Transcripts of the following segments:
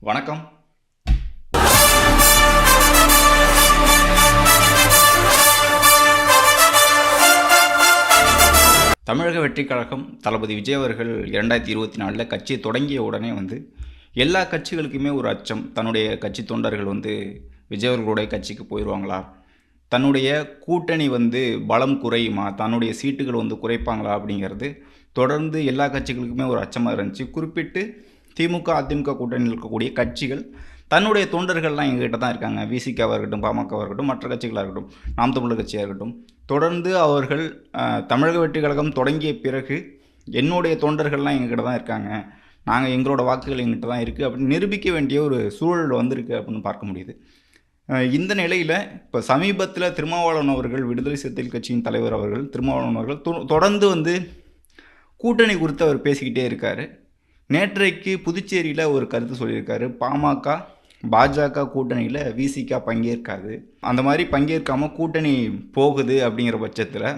வணக்கம். தமிழக வெற்றிக் கழகம் தளபதி விஜய் அவர்கள் இரண்டாயிரத்தி இருபத்தி நாலில் கட்சி தொடங்கிய உடனே வந்து எல்லா கட்சிகளுக்குமே ஒரு அச்சம். தன்னுடைய கட்சி தொண்டர்கள் வந்து விஜய் அவர்களுடைய கட்சிக்கு போயிடுவாங்களா தன்னுடைய கூட்டணி வந்து பலம் குறையுமா? தன்னுடைய சீட்டுகள் வந்து குறைப்பாங்களா அப்படிங்கிறது தொடர்ந்து எல்லா கட்சிகளுக்குமே ஒரு அச்சமாக இருந்துச்சு. குறிப்பிட்டு திமுக அதிமுக கூட்டணியில் இருக்கக்கூடிய கட்சிகள் தன்னுடைய தொண்டர்கள்லாம் எங்ககிட்ட தான் இருக்காங்க. விசிகாவாக இருக்கட்டும் பாமகவாக இருக்கட்டும் மற்ற கட்சிகளாக இருக்கட்டும் நாம் தமிழர் கட்சியாக இருக்கட்டும். தொடர்ந்து அவர்கள் தமிழக வெற்றி கழகம் தொடங்கிய பிறகு என்னுடைய தொண்டர்கள்லாம் எங்ககிட்ட தான் இருக்காங்க. நாங்கள் எங்களோட வாக்குகள் எங்கிட்ட தான் இருக்குது அப்படின்னு நிரூபிக்க வேண்டிய ஒரு சூழல் வந்திருக்கு அப்படின்னு பார்க்க முடியுது. இந்த நிலையில் இப்போ சமீபத்தில் திருமாவளவன் அவர்கள் விடுதலை சிறுத்தைகள் கட்சியின் தலைவர் அவர்கள் திருமாவளவன் அவர்கள் தொ- தொடர்ந்து வந்து கூட்டணி குறித்து அவர் பேசிக்கிட்டே இருக்கார். நேற்றைக்கு புதுச்சேரியில் ஒரு கருத்து சொல்லியிருக்காரு. பாமக பாஜக கூட்டணியில் விசிகா பங்கேற்காது. அந்த மாதிரி பங்கேற்காமல் கூட்டணி போகுது அப்படிங்கிற பட்சத்தில்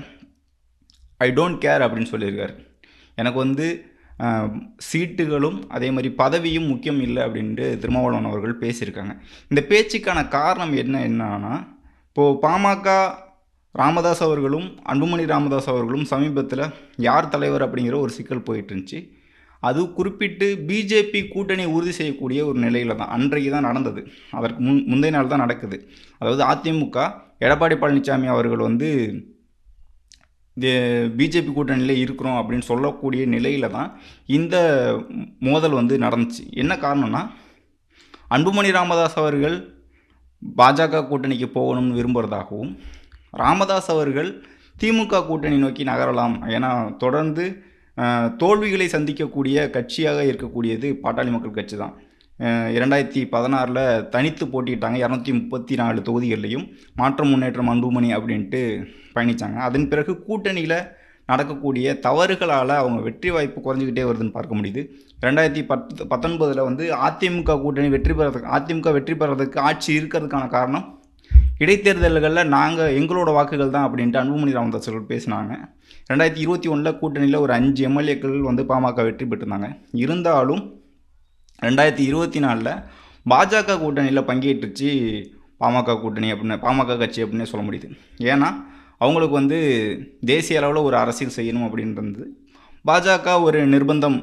ஐ டோன்ட் கேர் அப்படின்னு சொல்லியிருக்காரு. எனக்கு வந்து சீட்டுகளும் அதே மாதிரி பதவியும் முக்கியம் இல்லை அப்படின்ட்டு திருமாவளவன் அவர்கள் பேசியிருக்காங்க. இந்த பேச்சுக்கான காரணம் என்ன என்னன்னா இப்போது பாமக ராமதாஸ் அவர்களும் அன்புமணி ராமதாஸ் அவர்களும் சமீபத்தில் யார் தலைவர் அப்படிங்கிற ஒரு சிக்கல் போயிட்டு இருந்துச்சு. அது குறிப்பிட்டு பிஜேபி கூட்டணி உறுதி செய்யக்கூடிய ஒரு நிலையில் தான் அன்றைக்கு தான் நடந்தது. அதற்கு முன் முந்தைய நாள் தான் நடக்குது. அதாவது அதிமுக எடப்பாடி பழனிசாமி அவர்கள் வந்து பிஜேபி கூட்டணியில் இருக்கிறோம் அப்படின்னு சொல்லக்கூடிய நிலையில் தான் இந்த மோதல் வந்து நடந்துச்சு. என்ன காரணம்னா அன்புமணி ராமதாஸ் அவர்கள் பாஜக கூட்டணிக்கு போகணும்னு விரும்புகிறதாகவும் ராமதாஸ் அவர்கள் திமுக கூட்டணி நோக்கி நகரலாம். ஏன்னா தொடர்ந்து தோல்விகளை சந்திக்கக்கூடிய கட்சியாக இருக்கக்கூடியது பாட்டாளி மக்கள் கட்சி தான். இரண்டாயிரத்தி பதினாறில் தனித்து போட்டியிட்டாங்க. இரநூத்தி முப்பத்தி நாலு தொகுதிகள்லையும் மாற்றம் முன்னேற்றம் அன்புமணி அப்படின்ட்டு பயணித்தாங்க அதன் பிறகு கூட்டணியில் நடக்கக்கூடிய தவறுகளால் அவங்க வெற்றி வாய்ப்பு குறைஞ்சிக்கிட்டே வருதுன்னு பார்க்க முடியுது. ரெண்டாயிரத்தி பத்து பத்தொன்பதில் வந்து அதிமுக கூட்டணி வெற்றி பெறதுக்கு அதிமுக வெற்றி பெறதுக்கு ஆட்சி இருக்கிறதுக்கான காரணம் இடைத்தேர்தல்களில் நாங்கள் எங்களோட வாக்குகள் தான் அப்படின்ட்டு அன்புமணி ராமதாஸ் அவர்கள் பேசினாங்க. ரெண்டாயிரத்தி இருபத்தி ஒன்றில் கூட்டணியில் ஒரு அஞ்சு எம்எல்ஏக்கள் வந்து பாமக வெற்றி பெற்றிருந்தாங்க. இருந்தாலும் ரெண்டாயிரத்தி இருபத்தி நாலில் பாஜக கூட்டணியில் பங்கேற்றுச்சு பாமக கூட்டணி அப்படின்னு பாமக கட்சி அப்படின்னே சொல்ல முடியுது. ஏன்னா அவங்களுக்கு வந்து தேசிய அளவில் ஒரு அரசியல் செய்யணும் அப்படின்றது. பாஜக ஒரு நிர்பந்தம்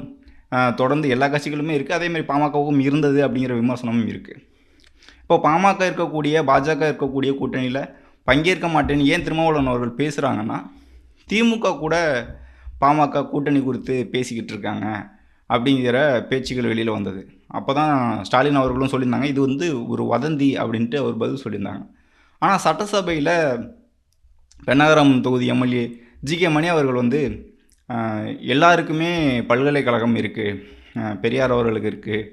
தொடர்ந்து எல்லா கட்சிகளுமே இருக்குது அதேமாதிரி பாமகவும் இருந்தது அப்படிங்கிற விமர்சனமும் இருக்குது இப்போ பாமக இருக்கக்கூடிய பாஜக இருக்கக்கூடிய கூட்டணியில் பங்கேற்க மாட்டேன்னு ஏன் திருமாவளவன் அவர்கள் பேசுகிறாங்கன்னா திமுக கூட பாமக கூட்டணி குறித்து பேசிக்கிட்டு இருக்காங்க அப்படிங்கிற பேச்சுகள் வெளியில் வந்தது. அப்போ தான் ஸ்டாலின் அவர்களும் சொல்லியிருந்தாங்க இது வந்து ஒரு வதந்தி அப்படின்ட்டு அவர் பதில் சொல்லியிருந்தாங்க. ஆனால் சட்டசபையில் பெண்ணகரம் தொகுதி எம்எல்ஏ ஜி கே மணி அவர்கள் வந்து எல்லாருக்குமே பல்கலைக்கழகம் இருக்குது பெரியார் அவர்களுக்கு இருக்குது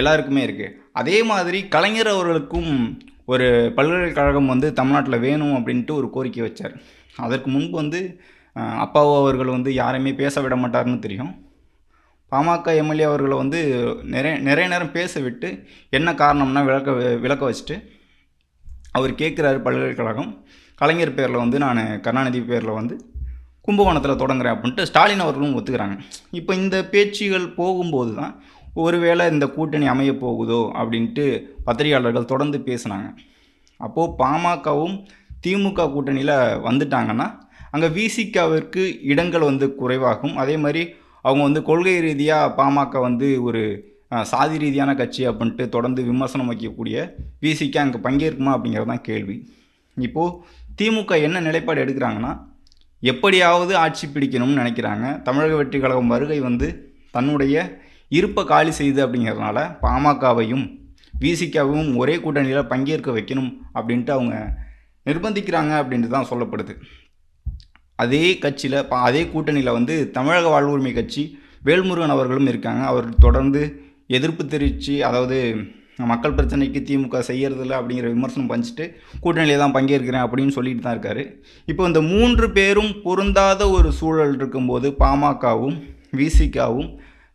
எல்லாருக்குமே இருக்குது அதே மாதிரி கலைஞர் அவர்களுக்கும் ஒரு பல்கலைக்கழகம் வந்து தமிழ்நாட்டில் வேணும் அப்படின்ட்டு ஒரு கோரிக்கை வச்சார். அதற்கு முன்பு வந்து அப்பாவு அவர்கள் வந்து யாரையுமே பேச விட மாட்டார்னு தெரியும். பாமக எம்எல்ஏ அவர்களை வந்து நிறைய நிறைய நேரம் பேச விட்டு என்ன காரணம்னா விளக்க விளக்க வச்சுட்டு அவர் கேட்குறாரு பல்கலைக்கழகம். கலைஞர் பேரில் வந்து நான் கருணாநிதி பேரில் வந்து கும்பகோணத்தில் தொடங்குறேன் அப்படின்ட்டு ஸ்டாலின் அவர்களும் ஒத்துக்கிறாங்க. இப்போ இந்த பேச்சுகள் போகும்போது தான் ஒருவேளை இந்த கூட்டணி அமைய போகுதோ அப்படின்ட்டு பத்திரிகையாளர்கள் தொடர்ந்து பேசுனாங்க. அப்போது பாமகவும் திமுக கூட்டணியில் வந்துட்டாங்கன்னா அங்கே விசிகாவிற்கு இடங்கள் வந்து குறைவாகும். அதே மாதிரி அவங்க வந்து கொள்கை ரீதியாக பாமக வந்து ஒரு சாதி ரீதியான கட்சி அப்படின்ட்டு தொடர்ந்து விமர்சனம் வைக்கக்கூடிய விசிக அங்கே பங்கேற்குமா அப்படிங்கிறது தான் கேள்வி. இப்போது திமுக என்ன நிலைப்பாடு எடுக்கிறாங்கன்னா எப்படியாவது ஆட்சி பிடிக்கணும்னு நினைக்கிறாங்க. தமிழக வெற்றி கழகம் வருகை வந்து தன்னுடைய இருப்பை காலி செய்யுது அப்படிங்கிறதுனால பாமகவையும் விசிகாவையும் ஒரே கூட்டணியில் பங்கேற்க வைக்கணும் அப்படின்ட்டு அவங்க நிர்பந்திக்கிறாங்க அப்படின்ட்டு தான் சொல்லப்படுது. அதே கட்சியில் பா அதே கூட்டணியில் வந்து தமிழக வாழ்வுரிமை கட்சி வேல்முருகன் அவர்களும் இருக்காங்க. அவர் தொடர்ந்து எதிர்ப்பு தெரிவித்து அதாவது மக்கள் பிரச்சனைக்கு திமுக செய்யறதில்ல அப்படிங்கிற விமர்சனம் பண்ணிட்டு கூட்டணியில் தான் பங்கேற்கிறேன் அப்படின்னு சொல்லிட்டு தான் இருக்காரு. இப்போ இந்த மூன்று பேரும் பொருந்தாத ஒரு சூழல் இருக்கும்போது பாமகவும் விசிகாவும்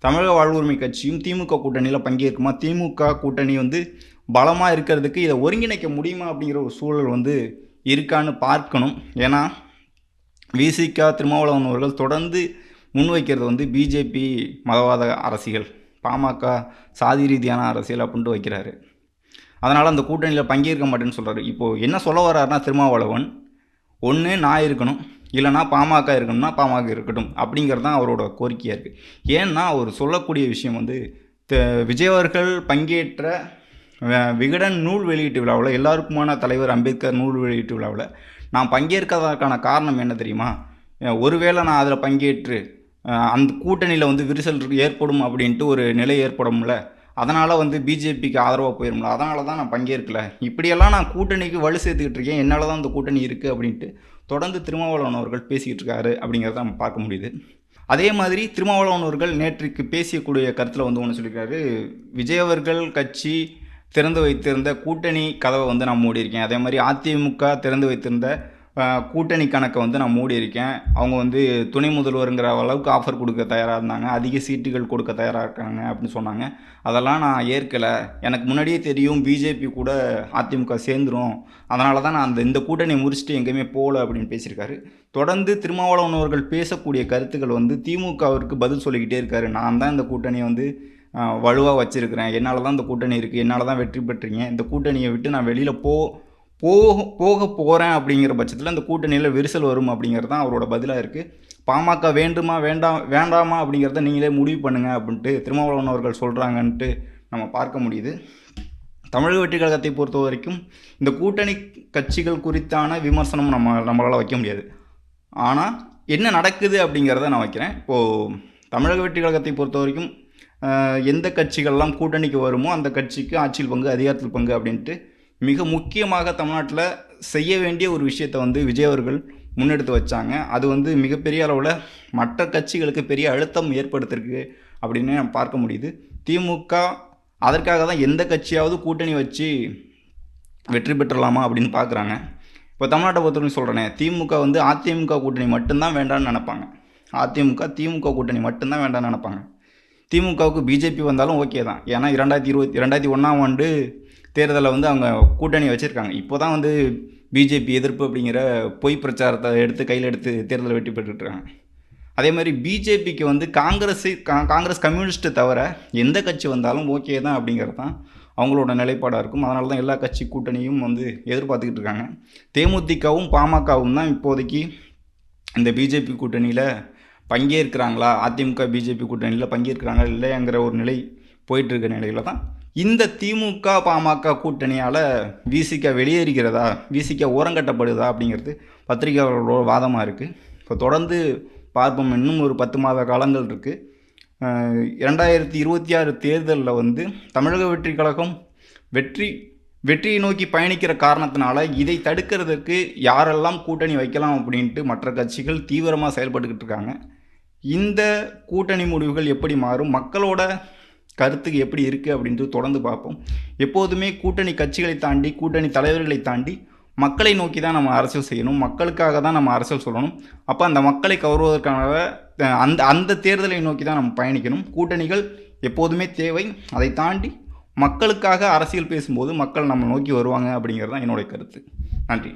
தமிழக வாழ்வுரிமை கட்சியும் திமுக கூட்டணியில் பங்கேற்குமா? திமுக கூட்டணி வந்து பலமாக இருக்கிறதுக்கு இதை ஒருங்கிணைக்க முடியுமா அப்படிங்கிற ஒரு சூழல் வந்து இருக்கான்னு பார்க்கணும். ஏன்னா விசிகா திருமாவளவன் அவர்கள் தொடர்ந்து முன்வைக்கிறது வந்து பிஜேபி மதவாத அரசியல். பாமக சாதி ரீதியான அரசியல் அப்படின்ட்டு வைக்கிறாரு. அதனால் அந்த கூட்டணியில் பங்கேற்க மாட்டேன்னு சொல்கிறாரு இப்போது என்ன சொல்ல வர்றாருன்னா திருமாவளவன் ஒன்று நான் இருக்கணும். இல்லைனா பாமக இருக்கணும்னா பாமக இருக்கட்டும். அப்படிங்கிறது தான் அவரோட கோரிக்கையாக இருக்குது ஏன்னா அவர் சொல்லக்கூடிய விஷயம் வந்து த- பங்கேற்ற விகடன் நூல் வெளியீட்டு விழாவில் எல்லாருக்குமான தலைவர் அம்பேத்கர் நூல் வெளியீட்டு விழாவில் நான் பங்கேற்காததற்கான காரணம் என்ன தெரியுமா? ஒருவேளை நான் அதில் பங்கேற்று அந்த கூட்டணியில் வந்து விரிசல் ஏற்படும் அப்படின்ட்டு ஒரு நிலை ஏற்படும்ல? அதனால் வந்து பிஜேபிக்கு ஆதரவாக போயிடும்ல அதனால தான் நான் பங்கேற்கல. இப்படியெல்லாம் நான் கூட்டணிக்கு வலு சேர்த்துக்கிட்டு இருக்கேன். என்னால் தான் இந்த கூட்டணி இருக்குது அப்படின்ட்டு தொடர்ந்து திருமாவளவன் அவர்கள் பேசிக்கிட்டு இருக்காரு அப்படிங்கிறத நம்ம பார்க்க முடியுது. அதே மாதிரி திருமாவளவன் அவர்கள் நேற்றுக்கு பேசியக்கூடிய கருத்தில் வந்து ஒன்று சொல்லியிருக்காரு. விஜய் அவர்கள் கட்சி திறந்து வைத்திருந்த கூட்டணி கதவை வந்து நான் மூடி இருக்கேன் அதே மாதிரி அதிமுக திறந்து வைத்திருந்த கூட்டணி கணக்கை வந்து நான் மூடி இருக்கேன் அவங்க வந்து துணை முதல்வருங்கிற அளவுக்கு ஆஃபர் கொடுக்க தயாராக இருந்தாங்க. அதிக சீட்டுகள் கொடுக்க தயாராக இருக்காங்க அப்படின்னு சொன்னாங்க. அதெல்லாம் நான் ஏற்கலை. எனக்கு முன்னாடியே தெரியும் பிஜேபி கூட அதிமுக சேர்ந்துரும். அதனால தான் நான் அந்த இந்த கூட்டணியை முடிச்சுட்டு எங்கேயுமே போகல அப்படின்னு பேசியிருக்காரு. தொடர்ந்து திருமாவளவன் அவர்கள் பேசக்கூடிய கருத்துக்கள் வந்து திமுகவிற்கு பதில் சொல்லிக்கிட்டே இருக்காரு. நான் தான் இந்த கூட்டணியை வந்து வலுவாக வச்சுருக்கிறேன். என்னால் தான் இந்த கூட்டணி இருக்குது என்னால் தான் வெற்றி பெற்றீங்க. இந்த கூட்டணியை விட்டு நான் வெளியில் போ போக போக போகிறேன் அப்படிங்கிற பட்சத்தில் இந்த கூட்டணியில் விரிசல் வரும் அப்படிங்கிறது தான் அவரோட பதிலாக இருக்குது பாமக வேண்டுமா வேண்டாம் வேண்டாமா அப்படிங்கிறத நீங்களே முடிவு பண்ணுங்க அப்படின்ட்டு திருமாவளவன் அவர்கள் சொல்கிறாங்கன்ட்டு நம்ம பார்க்க முடியுது. தமிழக வெற்றி கழகத்தை பொறுத்த வரைக்கும் இந்த கூட்டணி கட்சிகள் குறித்தான விமர்சனம் நம்ம நம்மளால் வைக்க முடியாது. ஆனால் என்ன நடக்குது அப்படிங்கிறத நான் வைக்கிறேன். இப்போது தமிழக வெற்றி கழகத்தை பொறுத்த வரைக்கும் எந்த கட்சிகள்லாம் கூட்டணிக்கு வருமோ அந்த கட்சிக்கு ஆட்சியில் பங்கு அதிகாரத்தில் பங்கு அப்படின்ட்டு மிக முக்கியமாக தமிழ்நாட்டில் செய்ய வேண்டிய ஒரு விஷயத்தை வந்து விஜய் அவர்கள் முன்னெடுத்து வச்சாங்க. அது வந்து மிகப்பெரிய அளவில் மற்ற கட்சிகளுக்கு பெரிய அழுத்தம் ஏற்படுத்திருக்கு அப்படின்னு நம்ம பார்க்க முடியுது. திமுக அதற்காக தான் எந்த கட்சியாவது கூட்டணி வச்சு வெற்றி பெற்றலாமா அப்படின்னு பார்க்குறாங்க. இப்போ தமிழ்நாட்டை பொறுத்தவரைக்கும் சொல்கிறேனே திமுக வந்து அதிமுக கூட்டணி மட்டும்தான் வேண்டாம்னு நினைப்பாங்க. அதிமுக திமுக கூட்டணி மட்டும்தான் வேண்டாம்னு நினப்பாங்க. திமுகவுக்கு பிஜேபி வந்தாலும் ஓகே தான். ஏன்னா இரண்டாயிரத்தி இருபத்தி ரெண்டாயிரத்தி ஒன்றாம் ஆண்டு தேர்தலில் வந்து அவங்க கூட்டணி வச்சுருக்காங்க. இப்போ தான் வந்து பிஜேபி எதிர்ப்பு அப்படிங்கிற பொய் பிரச்சாரத்தை எடுத்து கையில் எடுத்து தேர்தலில் வெற்றி பெற்றுட்ருக்காங்க அதே மாதிரி பிஜேபிக்கு வந்து காங்கிரஸ் காங்கிரஸ் கம்யூனிஸ்ட்டை தவிர எந்த கட்சி வந்தாலும் ஓகே தான் அப்படிங்கிறது தான் அவங்களோட நிலைப்பாடாக இருக்கும். அதனால தான் எல்லா கட்சி கூட்டணியும் வந்து எதிர்பார்த்துக்கிட்டு இருக்காங்க. தேமுதிகவும் பாமகவும் தான் இப்போதைக்கு இந்த பிஜேபி கூட்டணியில் பங்கேற்கிறாங்களா? அதிமுக பிஜேபி கூட்டணியில் பங்கேற்கிறாங்களா இல்லையாங்கிற ஒரு நிலை போயிட்டுருக்க நிலையில் தான் இந்த திமுக பாமக கூட்டணியால் விசிக வெளியேறுகிறதா? விசிக ஓரங்கட்டப்படுதா? அப்படிங்கிறது பத்திரிகையாளர்களோட வாதமாக இருக்குது இப்போ தொடர்ந்து பார்ப்போம். இன்னும் ஒரு பத்து மாத காலங்கள் இருக்குது இரண்டாயிரத்தி இருபத்தி ஆறு தேர்தலில் வந்து தமிழக வெற்றி கழகம் வெற்றி வெற்றியை நோக்கி பயணிக்கிற காரணத்தினால இதை தடுக்கிறதுக்கு யாரெல்லாம் கூட்டணி வைக்கலாம் அப்படின்ட்டு மற்ற கட்சிகள் தீவிரமாக செயல்பட்டுக்கிட்டு இருக்காங்க. இந்த கூட்டணி முடிவுகள் எப்படி மாறும்? மக்களோட கருத்துக்கு எப்படி இருக்குது அப்படின்ட்டு தொடர்ந்து பார்ப்போம். எப்போதுமே கூட்டணி கட்சிகளை தாண்டி கூட்டணி தலைவர்களை தாண்டி மக்களை நோக்கி தான் நம்ம அரசியல் செய்யணும். மக்களுக்காக தான் நம்ம அரசியல் சொல்லணும். அப்போ அந்த மக்களை கவருவதற்கான அந்த அந்த தேர்தலை நோக்கி தான் நம்ம பயணிக்கணும். கூட்டணிகள் எப்போதுமே தேவை. அதை தாண்டி மக்களுக்காக அரசியல் பேசும்போது மக்கள் நம்ம நோக்கி வருவாங்க அப்படிங்கிறது தான் என்னுடைய கருத்து. நன்றி.